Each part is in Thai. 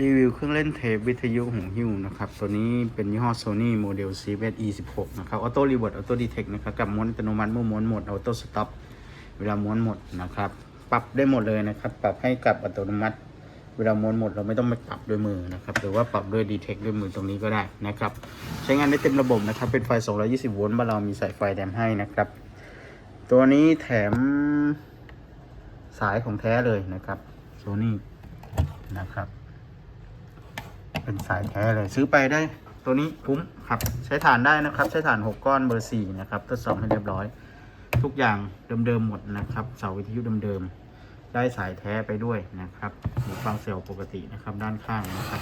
รีวิวเครื่องเล่นเทปวิทยุหูหิ้วนะครับ ตัวนี้เป็นยี่ห้อ Sony โมเดล c v e 16นะครับออโต้รีเวิร์ดออโต้ดีเทคนะครับ กับม้วนอัตโนมัติเมื่อม้วนหมดออโต้สต็อปเวลาม้วนหมดนะครับ ปรับได้หมดเลยนะครับ ปรับให้กับอัตโนมัติ เวลาม้วนหมดเราไม่ต้องไปปรับด้วยมือนะครับ หรือว่าปรับด้วยดีเทคด้วยมือตรงนี้ก็ได้นะครับ ใช้งานได้เต็มระบบนะครับ เป็นไฟ 220 โวลต์บ้านเรามีสายไฟแถมให้นะครับ ตัวนี้แถมสายของแท้เลยนะครับ Sony นะครับ เป็นสายแท้เลยซื้อไปได้ตัวนี้คุ้มครับ ใช้ฐานได้นะครับ ใช้ฐาน 6 ก้อนเบอร์4นะครับทดสอบให้เรียบร้อย ทุกอย่างเดิมๆหมดนะครับ เสาวิทยุเดิมๆได้สายแท้ไปด้วยนะครับหูฟังเซลล์ปกตินะครับด้านข้างนะครับ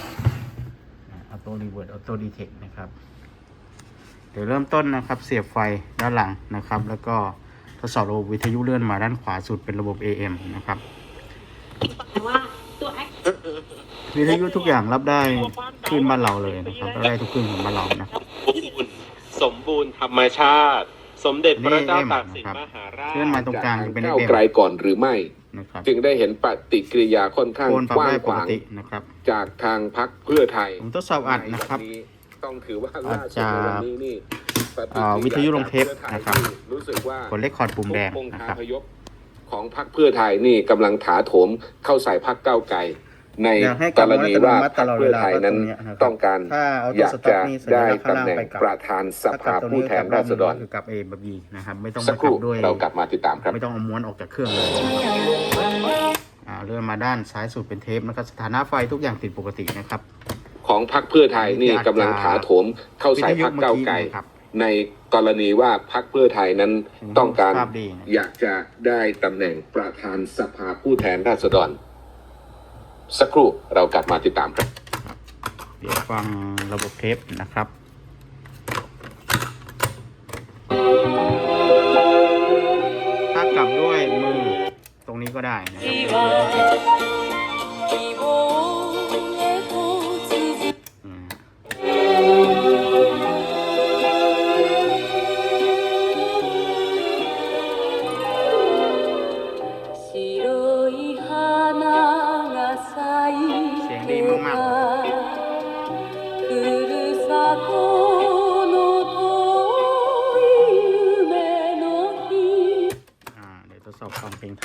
ออโต้รีเวิร์ดออโต้ดีเทคนะครับเดี๋ยวเริ่มต้นนะครับ เสียบไฟด้านหลังนะครับ แล้วก็ทดสอบระบบวิทยุเลื่อนมาด้านขวาสุดเป็นระบบ AM นะครับแต่ว่าตัวแอ วิทยุทุกอย่างรับได้ขึ้นบ้านเราเลยนะครับรับได้ทุกขึ้นของบ้านเรานะครับสมบูรณ์สมบูรณ์ธรรมชาติ สมเด็จพระเจ้าตากสินมหาราชเลื่อนมาตรงกลางจะเป็นก้าวเอ็มไกลก่อนหรือไม่นะครับจึงได้เห็นปฏิกิริยาค่อนข้างโคนปรับกว้างได้ปขกวางตินะครับจากทางพักเพื่อไทยผมทดสอบอัดนะครับใวัต้องถือว่าอาล่าจสุจะดในวันนี้นี่ปฏิกิริอ่าวิทยุลงเทปนะครับจากเพื่อไทยรู้สึกว่ากดเลขคอร์ดปุ่มแดงองค์นะคาครับพยพของพรรคเพื่อไทยนี่กำลังถาโถมเข้าใส่พรรคก้าวไกล ในอยากให้กกลับรมาณีอัตโนว่ามัติพตรรคลอดเวเพื่อลาไทยก็ตรนั้นงเนี้ยนะครับต้องการถ้าเอาอยากสต็อจะปนี่สัญได้ลักษณ์ข้างตำล่างแหน่งไปกลับประธานสถ้ากลัภาบตรงผู้นี้แทกลันบรอราบษนึงฎก็รคือกลับ A แบบ B นะครับไม่ต้องสัมากคกลัรู่บด้วยเรากลับมาติดตามครับ ไม่ต้องเอาม้วนออกจากเครื่องเลยอ่าเลื่อนมาด้านซ้ายสุดเป็นเทปนะครับสถานะไฟทุกอย่างติดปกตินะครับ ของพรรคเพื่อไทยนี่กำลังถาโถมเข้าใส่พรรคก้าวไกลครับในกรณีว่าพรรคเพื่อไทยนั้นต้องการภาพดีนะอยากจะได้ตำแหน่งประธานสภาผู้แทนราษฎร สักครู่เรากลับมาติดตามครับ เดี๋ยวฟังระบบเทปนะครับถ้ากลับด้วยมือตรงนี้ก็ได้นะครับ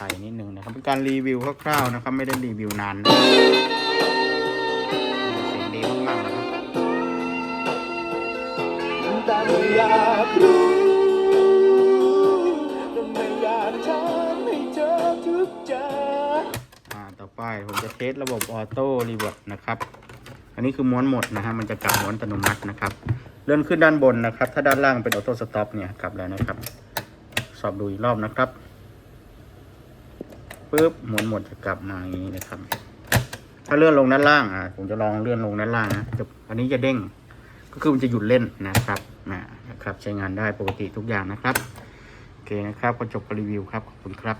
ฟังเพลงไทยนิดนึงนะครับ เป็นการรีวิวคร่าวๆนะครับ ไม่ได้รีวิวนานนะเสียงดีมากๆนะครับแต่ไม่อยากรู้ก็ไม่อยากทำให้เธอทุกข์ใจอ่าต่อไปผมจะเทสระบบออโต้รีเวิร์ดนะครับ อันนี้คือม้วนหมดนะฮะมันจะกลับม้วนอัตโนมัตินะครับเลื่อนขึ้นด้านบนนะครับ ถ้าด้านล่างเป็นออโต้สต็อปเนี่ยกลับแล้วนะครับ สอบดูอีกรอบนะครับ ปุ๊บหมุนหมดจะกลับมาอย่างนี้นะครับ ถ้าเลื่อนลงด้านล่างอะผมจะลองเลื่อนลงด้านล่างนะจะอันนี้จะเด้ง ก็คือมันจะหยุดเล่นนะครับนะครับ ใช้งานได้ปกติทุกอย่างนะครับโอเคนะครับก็จบการรีวิวครับขอบคุณครับ